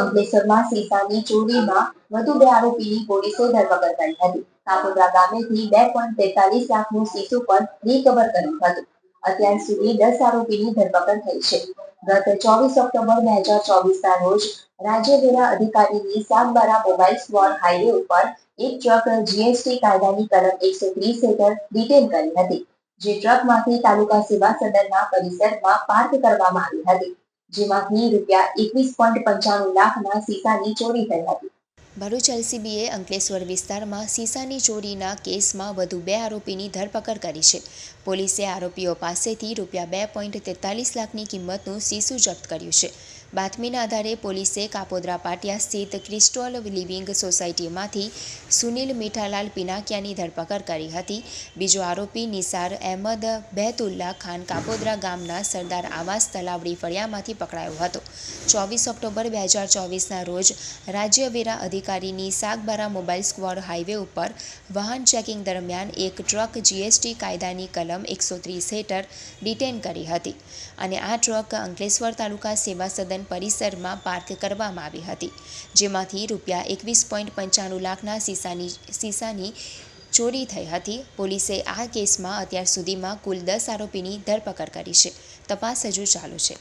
અંકલેશ્વરમાં સીસાની ચોરીમાં વધુ બે આરોપીની પોલીસે ધરપકડ કરી હતી. કાપોદ્રા ગામેથી બે પોઈન્ટ તેતાલીસ લાખનું સીસું પણ રિકવર કર્યું હતું. અત્યાર સુધી દસ આરોપીની ધરપકડ થઈ છે. ગત ચોવીસ ઓક્ટોબર બે હજાર ચોવીસના રોજ રાજ્ય વેરા અધિકારીની સાગબારા મોબાઈલ સ્વોર હાઈવે ઉપર એક ટ્રક જીએસટી કાયદાની કલમ એકસો ત્રીસ હેઠળ ડિટેન કરી હતી, જે ટ્રકમાંથી તાલુકા સેવા સદનના પરિસરમાં પાર્ક કરવામાં આવી હતી. જેમાંથી રૂપિયા એકવીસ પોઈન્ટ પંચાણું લાખના સીસાની ચોરી થઈ હતી. ભરૂચ એલસીબીએ અંકલેશ્વર વિસ્તારમાં સીસાની ચોરીના કેસમાં વધુ બે આરોપીની ધરપકડ કરી છે. પોલીસે આરોપીઓ પાસેથી રૂપિયા બે પોઈન્ટ તેતાલીસ લાખની કિંમતનું સીસું જપ્ત કર્યું છે. બાતમીના આધારે પોલીસે કાપોદ્રા પાટિયા સ્થિત ક્રિસ્ટોલ લિવિંગ સોસાયટીમાંથી સુનિલ મીઠાલાલ પિનાકિયાની ધરપકડ કરી હતી. બીજો આરોપી નિસાર અહેમદ બેતુલ્લા ખાન કાપોદ્રા ગામના સરદાર આવાસ તલાવડી ફળિયામાંથી પકડાયો હતો. ચોવીસ ઓક્ટોબર બે હજાર ચોવીસના રોજ રાજ્ય વેરા અધિકારીની સાગબારા મોબાઈલ સ્ક્વોડ હાઈવે ઉપર વાહન ચેકિંગ દરમિયાન એક ટ્રક જીએસટી કાયદાની કલમ એકસો ત્રીસ હેઠળ ડિટેન કરી હતી અને આ ટ્રક અંકલેશ્વર તાલુકા સેવા સદન પરિસરમાં પાર્ક કરવામાં આવી હતી, જેમાંથી રૂપિયા એકવીસ પોઈન્ટ પંચાણું લાખના સીસાની સીસાની ચોરી થઈ હતી. પોલીસે આ કેસમાં અત્યાર સુધીમાં કુલ દસ આરોપીની ધરપકડ કરી છે. તપાસ હજુ ચાલુ છે.